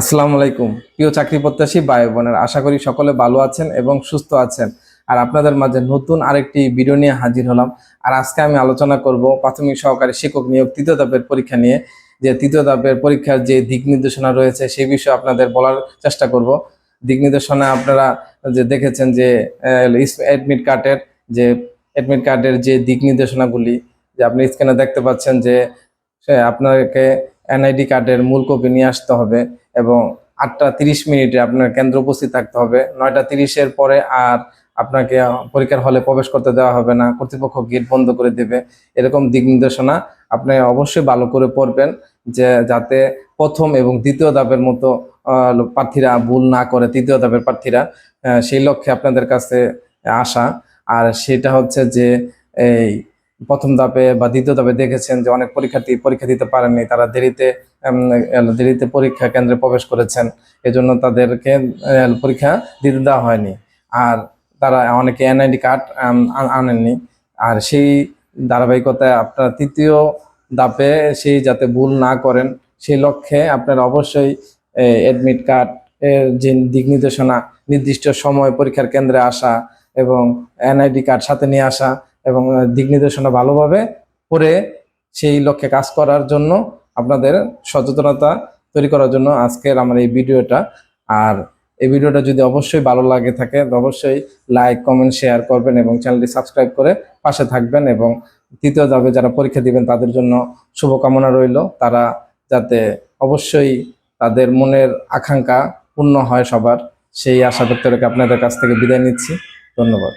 আসসালামু আলাইকুম। প্রিয় চাকরি প্রত্যাশী ভাই বোনের আশা করি সকলে ভালো আছেন এবং সুস্থ আছেন। আর আপনাদের মাঝে নতুন আরেকটি ভিডিও নিয়ে হাজির হলাম। আর আজকে আমি আলোচনা করব প্রাথমিক সহকারী শিক্ষক নিয়োগ তৃতীয় ধাপের পরীক্ষা নিয়ে। যে তৃতীয় ধাপের পরীক্ষার যে দিক নির্দেশনা রয়েছে সেই বিষয়ে আপনাদের বলার চেষ্টা করব। দিক নির্দেশনা আপনারা যে দেখেছেন যে অ্যাডমিট কার্ডের যে অ্যাডমিট কার্ডের যে দিক নির্দেশনাগুলি, যে আপনি স্ক্রিনে দেখতে পাচ্ছেন যে আপনাকে এনআইডি কার্ডের মূল কপি নিয়ে আসতে হবে। এবং আটটা তিরিশ মিনিটে আপনার কেন্দ্র উপস্থিত থাকতে হবে। নয়টা তিরিশের পরে আর আপনাকে পরীক্ষার হলে প্রবেশ করতে দেওয়া হবে না। কর্তৃপক্ষ গেট বন্ধ করে দেবে। এরকম দিক নির্দেশনা আপনি অবশ্যই ভালো করে পড়বেন যে যাতে প্রথম এবং দ্বিতীয় ধাপের মতো প্রার্থীরা ভুল না করে, তৃতীয় ধাপের প্রার্থীরা সেই লক্ষ্যে আপনাদের কাছে আসা। আর সেটা হচ্ছে যে এই প্রথম ধাপে বা দ্বিতীয় ধাপে দেখেছেন যে অনেক পরীক্ষার্থী পরীক্ষা দিতে পারেননি, তারা দেরিতে দেরিতে পরীক্ষা কেন্দ্রে প্রবেশ করেছেন। এজন্য তাদেরকে পরীক্ষা দিতে দেওয়া হয়নি। আর তারা অনেকে এনআইডি কার্ড আনেননি। আর সেই ধারাবাহিকতায় আপনার তৃতীয় দাপে সেই যাতে ভুল না করেন, সেই লক্ষ্যে আপনারা অবশ্যই অ্যাডমিট কার্ড এর যে দিক নির্দেশনা, নির্দিষ্ট সময় পরীক্ষার কেন্দ্রে আসা এবং এনআইডি কার্ড সাথে নিয়ে আসা এবং দিক নির্দেশনা ভালোভাবে পড়ে সেই লক্ষ্যে কাজ করার জন্য আপনাদের সচেতনতা তৈরি করার জন্য আজকের আমার এই ভিডিওটা। আর এই ভিডিওটা যদি অবশ্যই ভালো লাগে থাকে অবশ্যই লাইক কমেন্ট শেয়ার করবেন এবং চ্যানেলটি সাবস্ক্রাইব করে পাশে থাকবেন এবং তৃতীয় ধাপে যারা পরীক্ষা দিবেন, তাদের জন্য শুভকামনা রইল। তারা যাতে অবশ্যই তাদের মনের আকাঙ্ক্ষা পূর্ণ হয় সবার, সেই আশা ব্যক্ত রেখে আপনাদের কাছ থেকে বিদায় নিচ্ছি। ধন্যবাদ।